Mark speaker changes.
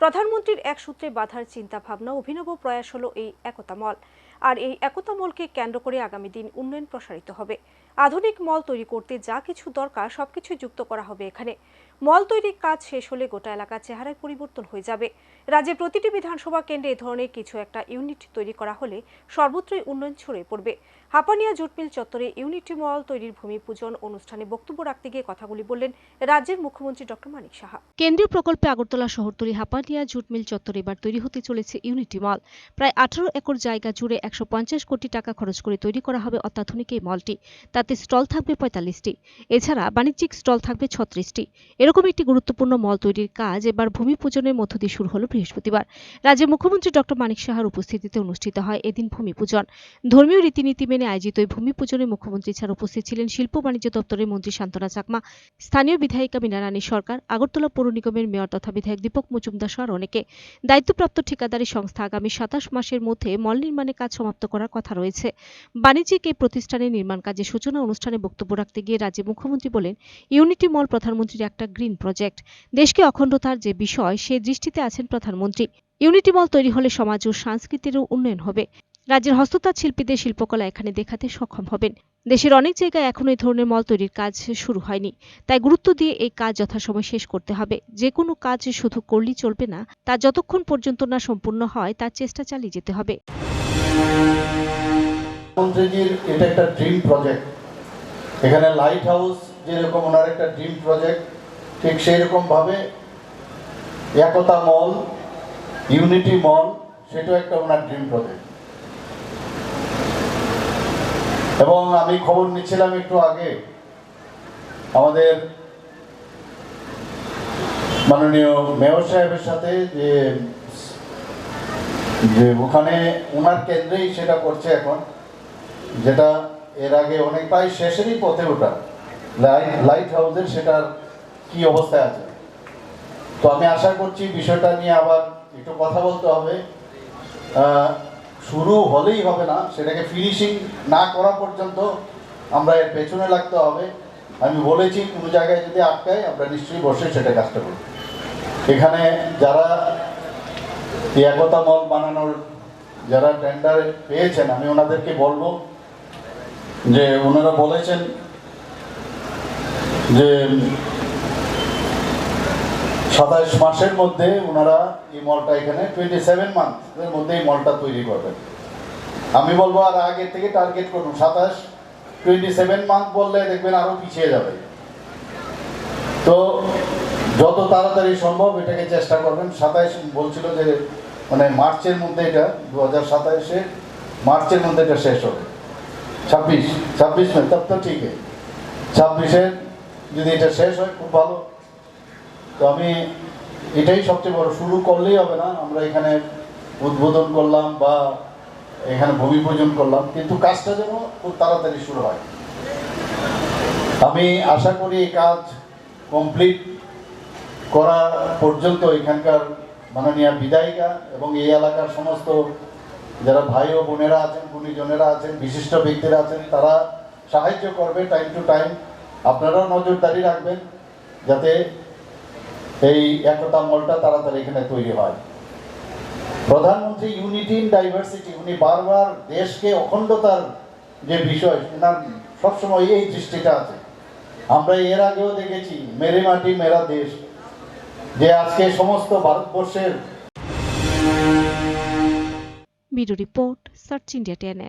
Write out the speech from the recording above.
Speaker 1: প্রধানমন্ত্রীর এক সূত্রে বাধার চিন্তা ভাবনা অভিনব প্রয়াস হলো এই একতা মল। আর এই একতা মলকে কেন্দ্র করে আগামী দিন উন্নয়ন প্রসারিত হবে। আধুনিক মল তৈরি করতে যা কিছু দরকার, সবকিছু যুক্ত করা হবে এখানে। মল তৈরির কাজ শেষ হলে গোটা এলাকার চেহারায় পরিবর্তন হয়ে যাবে। রাজ্যের প্রতিটি বিধানসভা কেন্দ্রে এ ধরনের কিছু একটা ইউনিট তৈরি করা হলে সর্বত্রই উন্নয়ন ছড়িয়ে পড়বে। হাপানিয়া জুটমিল চত্বরে ইউনিটি মল তৈরির ভূমি পূজন অনুষ্ঠানে বক্তব্য রাখতে গিয়ে কথাগুলি বললেন রাজ্যের মুখ্যমন্ত্রী ডক্টর মানিক সাহা। কেন্দ্রীয় প্রকল্পে আগরতলা শহরতলি হাপানিয়া জুট মিল চত্বরে এবার তৈরি হতে চলেছে ইউনিটি মল। প্রায় আঠারো একর জায়গা জুড়ে একশো পঞ্চাশ কোটি টাকা খরচ করে তৈরি করা হবে অত্যাধুনিক এই মলটি। তাতে স্টল থাকবে পঁয়তাল্লিশটি। এছাড়া বাণিজ্যিক স্টল থাকবে ছত্রিশটি। এরকম একটি গুরুত্বপূর্ণ মল তৈরির কাজ এবার ভূমি পূজনের মধ্য দিয়ে শুরু হলো বৃহস্পতিবার। রাজ্যের মুখ্যমন্ত্রী ডক্টর মানিক সাহার উপস্থিতিতে অনুষ্ঠিত হয় এদিন ভূমি পূজন। ধর্মীয় রীতিনীতি মেনে আয়োজিত এই ভূমি পূজনে মুখ্যমন্ত্রী ছাড়া উপস্থিত ছিলেন শিল্প বাণিজ্য দপ্তরের মন্ত্রী শান্তনা চাকমা, স্থানীয় বিধায়িকা মীনা রানী সরকার, আগরতলা পৌর নিগমের মেয়র তথা বিধায়ক দীপক মজুমদার সহ অনেকে। দায়িত্বপ্রাপ্ত ঠিকাদারি সংস্থা আগামী সাতাশ মাসের মধ্যে মল নির্মাণের কাজ সমাপ্ত করার কথা রয়েছে। বাণিজ্যিক এই প্রতিষ্ঠানের নির্মাণ কাজের সূচনা অনুষ্ঠানে বক্তব্য রাখতে গিয়ে রাজ্যের মুখ্যমন্ত্রী বলেন, ইউনিটি মল প্রধানমন্ত্রীর একটা গ্রিন প্রজেক্ট। দেশকে অখণ্ডতার যে বিষয়, সে দৃষ্টিতে আছেন প্রধানমন্ত্রী। ইউনিটি মল তৈরি হলে সমাজ ও সংস্কৃতিরও উন্নয়ন হবে। রাজ্যের হস্ততাঁত শিল্পীদের শিল্পকলা এখানে দেখাতে সক্ষম হবেন। দেশের অনেক জায়গায় এখনও এই ধরনের মল তৈরির কাজ শুরু হয়নি। তাই গুরুত্ব দিয়ে এই কাজ যথাসময় শেষ করতে হবে। যে কোনো কাজ শুধু করলেই চলবে না, তা যতক্ষণ পর্যন্ত না সম্পূর্ণ হয়, তার চেষ্টা চালিয়ে যেতে হবে।
Speaker 2: মন্ত্রীজির এটা একটা ড্রিম প্রজেক্ট এখানে লাইট হাউস যেরকম ওনার একটা ড্রিম প্রজেক্ট ঠিক সেই রকম ভাবে একতা মল ইউনিটি মল, সেটাও একটা ওনার ড্রিম প্রজেক্ট এবং আমি খবর নিচ্ছিলাম একটু আগে, আমাদের মাননীয় মেয়র সাহেবের সাথে যে যে ওখানে ওনার কেন্দ্রেই সেটা করছে এখন, যেটা এর আগে অনেক প্রায় শেষেরই পথে ওটা, লাইট লাইট হাউসের সেটার কি অবস্থায় আছে? তো আমি আশা করছি বিষয়টা নিয়ে আবার একটু কথা বলতে হবে। শুরু হলেই হবে না, সেটাকে ফিনিশিং না করা পর্যন্ত আমরা এর পেছনে লাগতে হবে। আমি বলেছি কোনো জায়গায় যদি আটকায়, আমরা নিশ্চয়ই বসে সেটা কাজটা করব। এখানে যারা একতা মল বানানোর যারা টেন্ডার পেয়েছেন, আমি ওনাদেরকে বলব যে ওনারা বলেছেন যে সাতাশ মাসের মধ্যে ওনারা এই মলটা এখানে টোয়েন্টি সেভেন মান্থের মধ্যে এই মলটা তৈরি করবেন। আমি বলব আর আগে থেকে টার্গেট করুন, সাতাশ টোয়েন্টি সেভেন মান্থ বললে দেখবেন আরও পিছিয়ে যাবে। তো যত তাড়াতাড়ি সম্ভব এটাকে চেষ্টা করবেন। সাতাইশ বলছিল যে মানে মার্চের মধ্যে এটা দু হাজার সাতাইশে মার্চের মধ্যে এটা শেষ হবে। ছাব্বিশ ছাব্বিশ মে তব তো ঠিক আছে ছাব্বিশে যদি এটা শেষ হয়, খুব ভালো। তো আমি এটাই সবচেয়ে বড়, শুরু করলেই হবে না। আমরা এখানে উদ্বোধন করলাম বা এখানে ভূমি পূজন করলাম, কিন্তু কাজটা যেন খুব তাড়াতাড়ি শুরু হয়। আমি আশা করি এই কাজ কমপ্লিট করা পর্যন্ত এখানকার মাননীয় বিধায়িকা এবং এই এলাকার সমস্ত যারা ভাই ও বোনেরা আছেন, গুণীজনেরা আছেন, বিশিষ্ট ব্যক্তিরা আছেন, তারা সাহায্য করবে টাইম টু টাইম। আপনারাও নজরদারি রাখবেন যাতে এই একতা মলটা তাড়াতাড়ি এখানে তৈরি হয়। প্রধানমন্ত্রী ইউনিটি ইন ডাইভার্সিটি, উনি বারবার দেশকে অখণ্ডতার যে বিষয় ওনার সবসময় এই দৃষ্টিটা আছে। আমরা এর আগেও দেখেছি, মেরে মাটি, মেরা দেশ, যে আজকে সমস্ত ভারতবর্ষের
Speaker 1: রিপোর্ট, সার্চ ইন্ডিয়া টেন